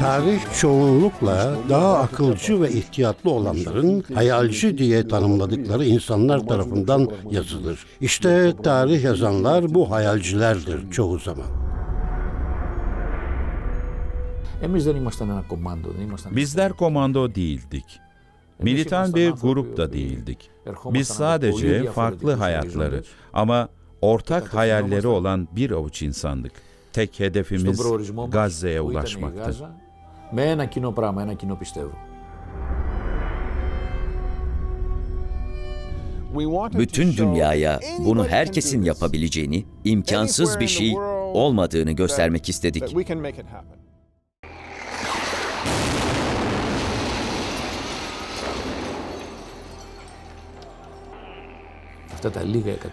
Tarih çoğunlukla daha akılcı ve ihtiyatlı olanların hayalci diye tanımladıkları insanlar tarafından yazılır. İşte tarih yazanlar bu hayalcilerdir çoğu zaman. Bizler komando değildik. Militan bir grup da değildik. Biz sadece farklı hayatları ama ortak hayalleri olan bir avuç insandık. Tek hedefimiz Gazze'ye ulaşmaktı Γάζα, με ένα κοινό πράγμα, ένα κοινό πιστεύω. Bütün dünyaya bunu herkesin yapabileceğini, imkansız bir şey olmadığını göstermek istedik.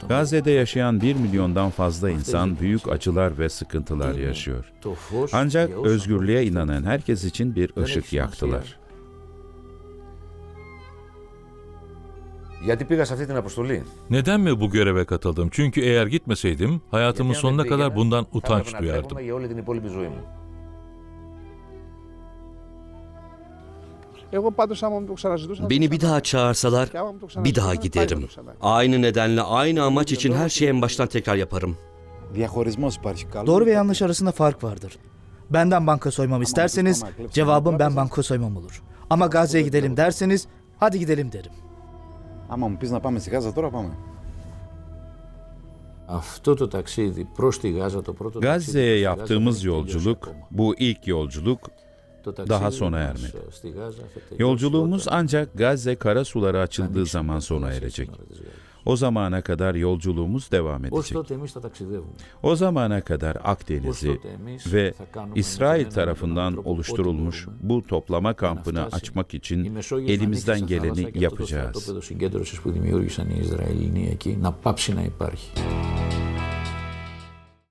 Gazze'de yaşayan 1 milyondan fazla insan büyük acılar ve sıkıntılar yaşıyor. Ancak özgürlüğe inanan herkes için bir ışık yaktılar. Neden mi bu göreve katıldım? Çünkü eğer gitmeseydim hayatımın sonuna kadar bundan utanç duyardım. Beni bir daha çağırsalar και άμα μου το bir daha ξαναζητούσαν, πάλι θα giderim. το ξανά. Aynı nedenle aynı amaç için her şeyi en baştan tekrar yaparım. Διαχωρισμός υπάρχει. Καλό Doğru ve είναι yanlış arasında fark vardır. Benden banka soymamı isterseniz cevabım ben banka soymam olur. Ama Gazze'ye gidelim derseniz hadi gidelim derim. Άμα μου πεις να πάμε στη Γάζα τώρα πάμε. Αυτό το ταξίδι προς τη Γάζα, το πρώτο ταξίδι προς Gazze'ye τη Γάζα δεν yaptığımız έχει τελειώσει yolculuk, ακόμα. bu ilk yolculuk Το ταξίδι daha sona ermedi. Yolculuğumuz ancak Gazze karasuları açıldığı zaman sona erecek. O zamana kadar yolculuğumuz devam edecek. O zamana kadar Akdeniz'i ve İsrail tarafından oluşturulmuş bu toplama kampını açmak için elimizden geleni yapacağız.